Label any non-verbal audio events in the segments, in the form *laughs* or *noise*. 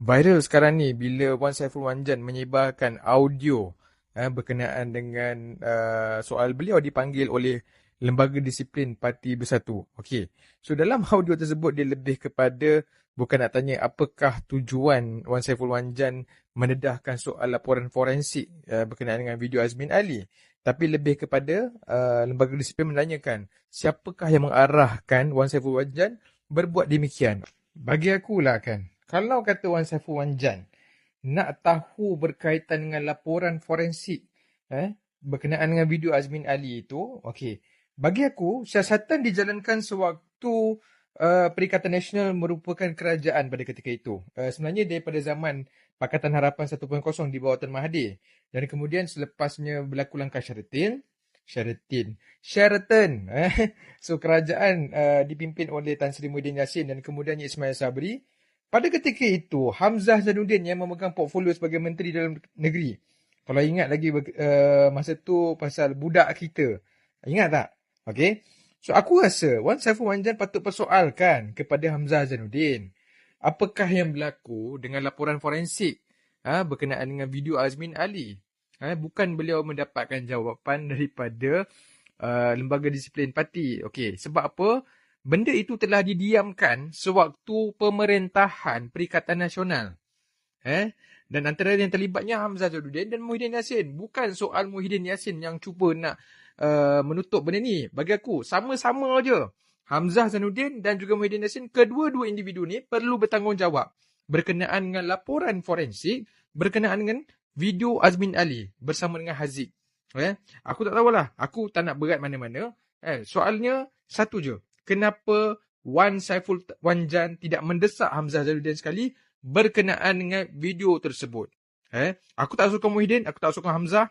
viral sekarang ni bila Wan Saiful Wanjan menyebarkan audio eh, berkenaan dengan uh, soal beliau dipanggil oleh Lembaga Disiplin Parti Bersatu. Okey. So dalam audio tersebut dia lebih kepada bukan nak tanya apakah tujuan Wan Saiful Wanjan mendedahkan soal laporan forensik uh, berkenaan dengan video Azmin Ali. Tapi lebih kepada uh, Lembaga Disiplin menanyakan siapakah yang mengarahkan Wan Saiful Wanjan berbuat demikian. Bagi aku lah kan, kalau kata Wan Saiful Wanjan nak tahu berkaitan dengan laporan forensik eh, berkenaan dengan video Azmin Ali itu, okey. Bagi aku, siasatan dijalankan sewaktu uh, Perikatan Nasional merupakan kerajaan pada ketika itu. Uh, sebenarnya daripada zaman Pakatan Harapan 1.0 di bawah Tan Mahathir. Dan kemudian selepasnya berlaku langkah Syaratin, Syaratin, Sheraton. Eh? *laughs* So kerajaan uh, dipimpin oleh Tan Sri Muhyiddin Yassin dan kemudiannya Ismail Sabri. Pada ketika itu, Hamzah Zainuddin yang memegang portfolio sebagai Menteri Dalam Negeri. Kalau ingat lagi uh, masa tu pasal budak kita. Ingat tak? Okay. So aku rasa Wan Saiful Wanjan patut persoalkan kepada Hamzah Zainuddin. Apakah yang berlaku dengan laporan forensik ha, berkenaan dengan video Azmin Ali? Ha, bukan beliau mendapatkan jawapan *laughs* daripada uh, lembaga disiplin parti. Okey, sebab apa? Benda itu telah didiamkan sewaktu pemerintahan Perikatan Nasional. Eh? Dan antara yang terlibatnya Hamzah Zaduddin dan Muhyiddin Yassin. Bukan soal Muhyiddin Yassin yang cuba nak uh, menutup benda ni. Bagi aku, sama-sama je. Hamzah Zainuddin dan juga Muhyiddin Yassin, kedua-dua individu ni perlu bertanggungjawab berkenaan dengan laporan forensik, berkenaan dengan video Azmin Ali bersama dengan Haziq. Eh? Aku tak tahulah. Aku tak nak berat mana-mana. Eh, soalnya satu je kenapa Wan Saiful Wanjan tidak mendesak Hamzah Zainuddin sekali berkenaan dengan video tersebut. Eh, aku tak suka Muhyiddin, aku tak suka Hamzah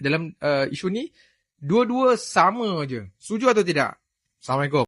dalam uh, isu ni. Dua-dua sama je. Setuju atau tidak? Assalamualaikum.